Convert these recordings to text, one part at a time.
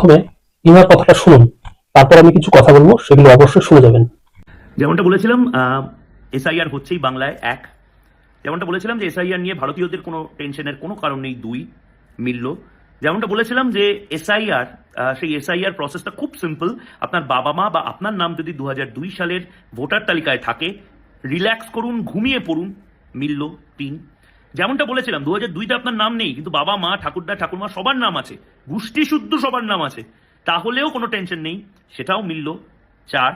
প্রথমে ইনার কথাটা শুনুন, তারপর আমি কিছু কথা বলব, সেগুলো অবশ্যই শুনে যাবেন। যেমনটা বলেছিলাম এসআইআর হচ্ছেই বাংলায় এক। যেমনটা বলেছিলাম যে এসআইআর নিয়ে ভারতীয়দের কোনো টেনশনের কোনো কারণ নেই, দুই মিলল। যেমনটা বলেছিলাম যে এসআইআর সেই এসআইআর প্রসেসটা খুব সিম্পল আপনার বাবা মা বা আপনার নাম যদি দু সালের ভোটার তালিকায় থাকে রিল্যাক্স করুন, ঘুমিয়ে পড়ুন, মিলল তিন। যেমনটা বলেছিলাম দু হাজার দুইতে আপনার নাম নেই, কিন্তু বাবা, মা, ঠাকুরদা, ঠাকুরমা সবার নাম আছে। গোষ্ঠী শুদ্ধ সবার নাম আছে। তাহলেও কোনো টেনশন নেই, সেটাও মিলল। চার,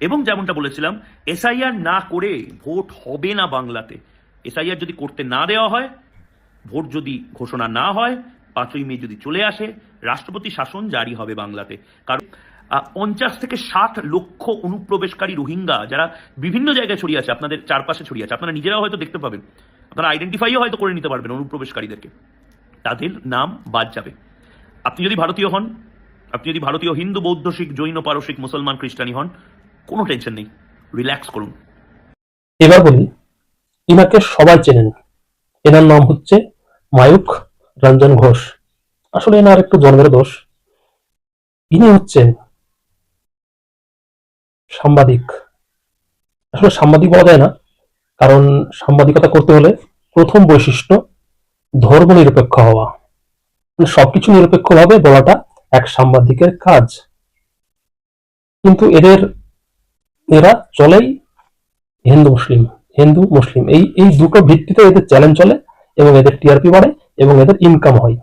এবং যেমনটা বলেছিলাম, এসআইআর না করে ভোট হবে না বাংলাতে। এসআইআর যদি করতে না দেওয়া হয়, ভোট যদি ঘোষণা না হয়, পাঁচই মে যদি চলে আসে, রাষ্ট্রপতি শাসন জারি হবে বাংলাতে। কারণ পঞ্চাশ থেকে ষাট লক্ষ অনুপ্রবেশকারী রোহিঙ্গা, যারা বিভিন্ন জায়গায় ছড়িয়ে আছে, আপনাদের চারপাশে ছড়িয়ে আছে, আপনারা নিজেরাও হয়তো দেখতে পাবেন। আপনারা আইডেন্টিফাইও হয়তো করে নিতে পারবেন অনুপ্রবেশকারীদেরকে। তাদের নাম বাদ যাবে। আপনি যদি ভারতীয় হন, আপনি যদি ভারতীয় হিন্দু, বৌদ্ধ, শিখ, জৈন, পারসিক, মুসলমান, খ্রিস্টানি হন, কোনো টেনশন নেই। রিল্যাক্স করুন। এবার বলি ইনাকে সবাই চেনেন। এনার নাম হচ্ছে মায়ুক রঞ্জন ঘোষ। আসলে এনার একটু জন্মের দোষ। ইনি হচ্ছেন সাংবাদিক। আসলে সাংবাদিক বলা যায় না কারণ সাংবাদিকতা করতে হলে প্রথম বৈশিষ্ট্য ধর্ম নিরপেক্ষ হওয়া। মানে সবকিছু নিরপেক্ষভাবে বলাটা এক সাংবাদিকের কাজ। কিন্তু এদের, এরা চলেই হিন্দু মুসলিম হিন্দু মুসলিম। এই এই দুটো ভিত্তিতে এদের চ্যালেঞ্জ চলে এবং এদের টিআরপি বাড়ে এবং এদের ইনকাম হয়।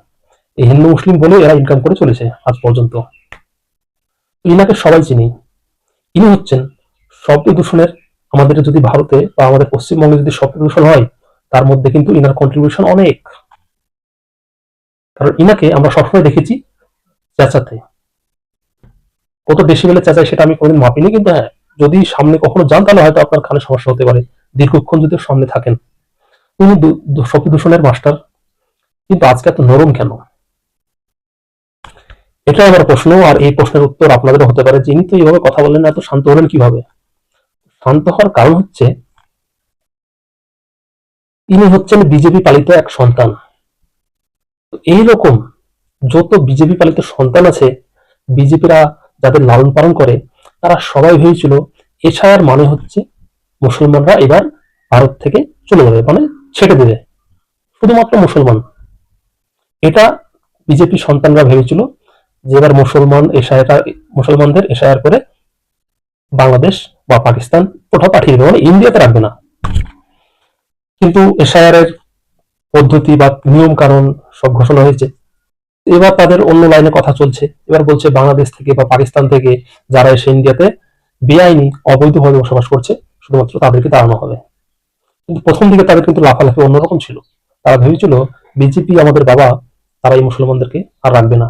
এই হিন্দু মুসলিম বলে এরা ইনকাম করে চলেছে আজ পর্যন্ত। ইনাকে সবাই চিনি। ইনি হচ্ছেন শব্দ দূষণের আমাদের যদি ভারতে বা আমাদের পশ্চিমবঙ্গে যদি শব্দ দূষণ হয়, তার মধ্যে কিন্তু ইনার কন্ট্রিবিউশন অনেক। কারণ ইনাকে আমরা সবসময় দেখেছি চেঁচাতে। কত ডেসিবেলে চেঁচায় সেটা আমি কোনোদিন মাপিনি কিন্তু হ্যাঁ যদি সামনে কখনো যান, তাহলে হয়তো আপনার কানে সমস্যা হতে পারে। দীর্ঘক্ষণ যদি সামনে থাকেন। দু- শব্দ দূষণের মাস্টার। কিন্তু আজকে এত নরম কেন? এটা আমার প্রশ্ন, আর এই প্রশ্নের উত্তর আপনাদের হতে পারে। যিনি তো এইভাবে কথা বললেন এত শান্ত হলেন কীভাবে? শান্ত হওয়ার কারণ হচ্ছে, ইনি হচ্ছেন বিজেপি পালিত এক সন্তান। তো এইরকম যত বিজেপি পালিত সন্তান আছে, বিজেপিরা যাদের লালন পালন করে, তারা সবাই ভেবেছিল এছাড়ার মানে হচ্ছে মুসলমানরা এবার ভারত থেকে চলে যাবে মানে ছেড়ে দেবে। শুধুমাত্র মুসলমান। এটা বিজেপি সন্তানরা ভেবেছিল যে এবার মুসলমান এশায়াটা মুসলমানদের এশায়ার করে বাংলাদেশ বা পাকিস্তান কোথাও পাঠিয়ে দেবে মানে ইন্ডিয়াতে রাখবে না। কিন্তু এশায়ারের পদ্ধতি বা নিয়ম কারণ সব ঘোষণা হয়েছে। এবার তাদের অন্য লাইনে কথা চলছে। এবার বলছে বাংলাদেশ থেকে বা পাকিস্তান থেকে যারা এসে ইন্ডিয়াতে বেআইনি, অবৈধভাবে বসবাস করছে, শুধুমাত্র তাদেরকে তাড়ানো হবে। কিন্তু প্রথম দিকে তাদের কিন্তু লাফালাফি অন্যরকম ছিল। তারা ভেবেছিল, বিজেপি আমাদের বাবা, তারা এই মুসলমানদেরকে আর রাখবে না।